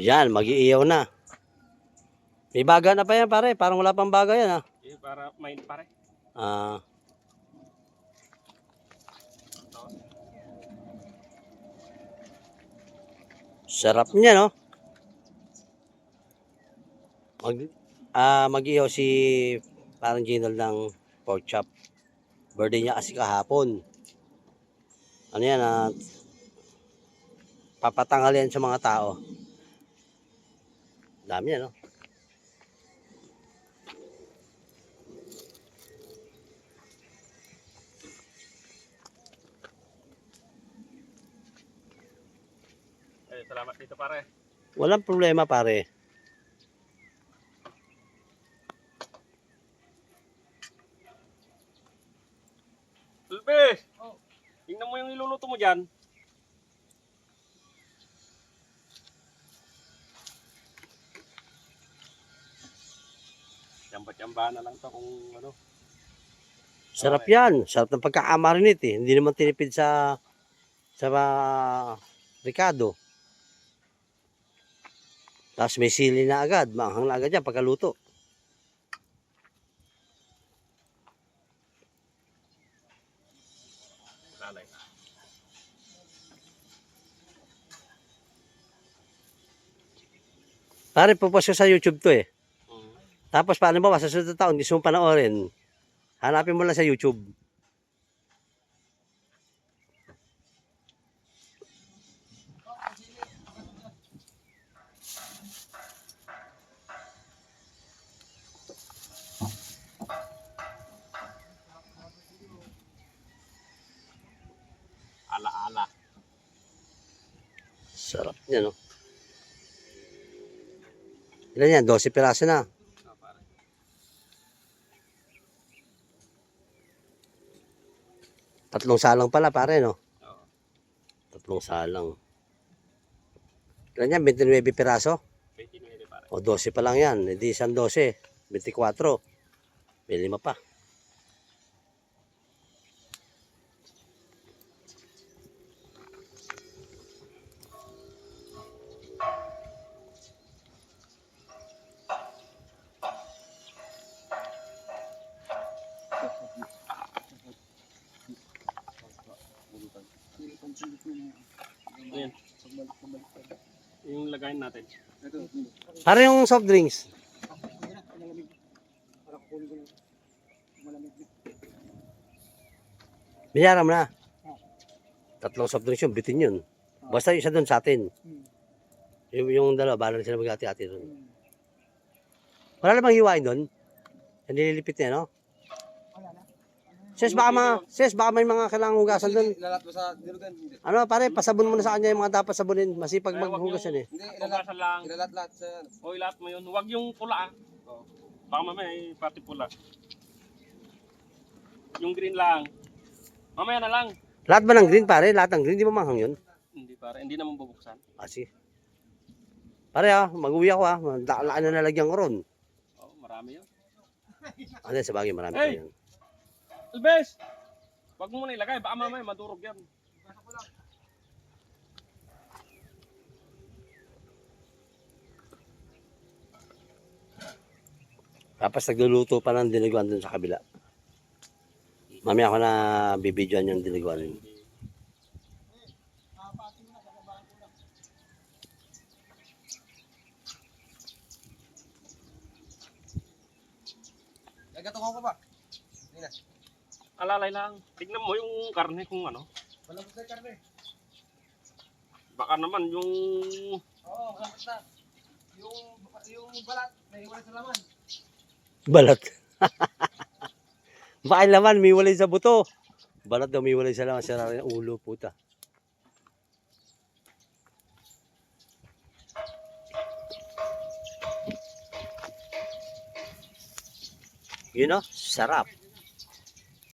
Yan, mag-iiyaw na. May baga na pa yan pare, parang wala pang baga yan ha. Eh, para main pare. Ah. Sarap niya, no? Mag, ah, mag-ihaw si parang Ginal ng pork chop. Birthday niya kasi kahapon. Ano yan, ah, papatangal yan sa mga tao. Dami yan, no? Eh, salamat dito pare. Walang problema, pare. Ulbes! Oh. Tingnan mo yung niluluto mo dyan. Tsamba-tsamba na lang to kung ano. Sarap yan. Sarap ng pagkakamarinate eh. Hindi naman tinipid sa sa uh, Ricardo. Tapos may sili na agad. Maanghang na agad yan pagkaluto. Pare, pupost ko sa YouTube to eh. Tapos paano ba, sa susunod na taon, gusto mong panoorin, hanapin mo lang sa YouTube. Ala-ala. Sarap niya, no? Ilan yan? 12 piraso na. Ah, pare. Tatlong salang pala, pare, no? Oo. Tatlong salang. Ilan yan? 29 piraso? 29 pare. O 12 pa lang yan. Hindi isang 12. 24. May lima pa. Yung lagayin natin. Pare yung soft drinks. Binayaran mo na. Tatlong soft drinks yun, bitin yun. Basta yung isa doon sa atin. Yung, yung dalawa, bahala na sila mag-ati-ati doon. Wala namang hiwain doon. Yung nililipit niya, no? Sis, baka, mga, sis, baka may mga kailangang hugasan doon. Ilalat mo sa dilugan. Ano, pare, pasabon mo na sa kanya yung mga dapat sabunin. Masipag maghugas yan eh. Hindi, ilalat. Lang. Ilalat-lat sa... O lahat mo yun. Huwag yung pula ah. Oo. Baka mamaya ay pati pula. Yung green lang. Mamaya na lang. Lahat ba ng green, pare? Lahat ng green, di ba manghang yun? Hindi pare. Hindi naman bubuksan. Ah, sige. Pare ah, mag-uwi ako ah. Laan na nalagyan ko ron. Oo, marami yun. Ano, sa bagay, marami Hey! pa yun. Albes! Huwag mo muna ilagay. Baka mamaya madurog yan. Tapos nagluluto pa ng diniguan dun sa kabila. Mamaya ako na bibidyoan yung diniguan. Nagatungan ko ba? Hindi na. Alalay lang. Tignan mo yung karne kung ano. Walang sa karne. Baka naman yung... Oo, walang basta. Yung, yung balat, naiwan sa laman. Balat. Baka yung laman, may walay sa buto. Balat daw may walay sa laman. Sira rin ulo, puta. Yun know, sarap.